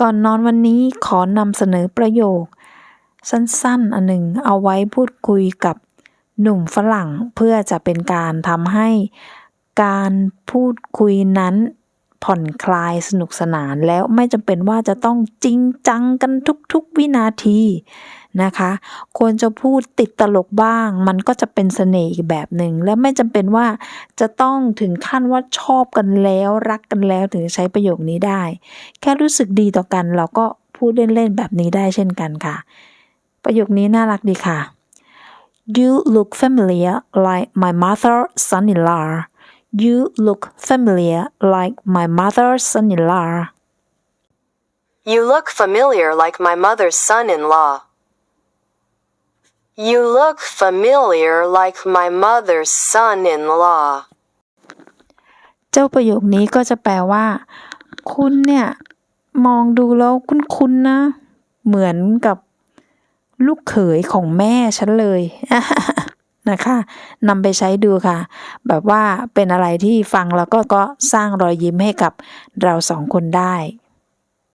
ก่อนนอนวันนี้ขอนำเสนอประโยค สั้นๆ อันหนึ่งเอาไว้พูดคุยกับหนุ่มฝรั่งเพื่อจะเป็นการทำให้การพูดคุยนั้นผ่อนคลายสนุกสนานแล้วไม่จำเป็นว่าจะต้องจริงจังกันทุกๆวินาที นะคะ ควรจะพูดติดตลกบ้าง มันก็จะเป็นเสน่ห์อีกแบบหนึ่งและไม่จำเป็นว่าจะต้องถึงขั้นว่าชอบกันแล้วรักกันแล้วถึงใช้ประโยคนี้ได้ แค่รู้สึกดีต่อกันเราก็พูดเล่นๆแบบนี้ได้เช่นกันค่ะ ประโยคนี้น่ารักดีค่ะ You look familiar like my mother's son-in-law You look familiar like my mother's son-in-law You look familiar like my mother's son in law. You look familiar like my mother's son in law. เจ้าประโยคนี้ก็จะแปลว่า คุณเนี่ย มองดูแล้วคุ้นๆนะ เหมือนกับลูกเขยของแม่ฉันเลยนะคะนำไปใช้ดูค่ะ แบบว่าเป็นอะไรที่ฟังแล้วก็ก็สร้างรอยยิ้มให้กับเราสองคนได้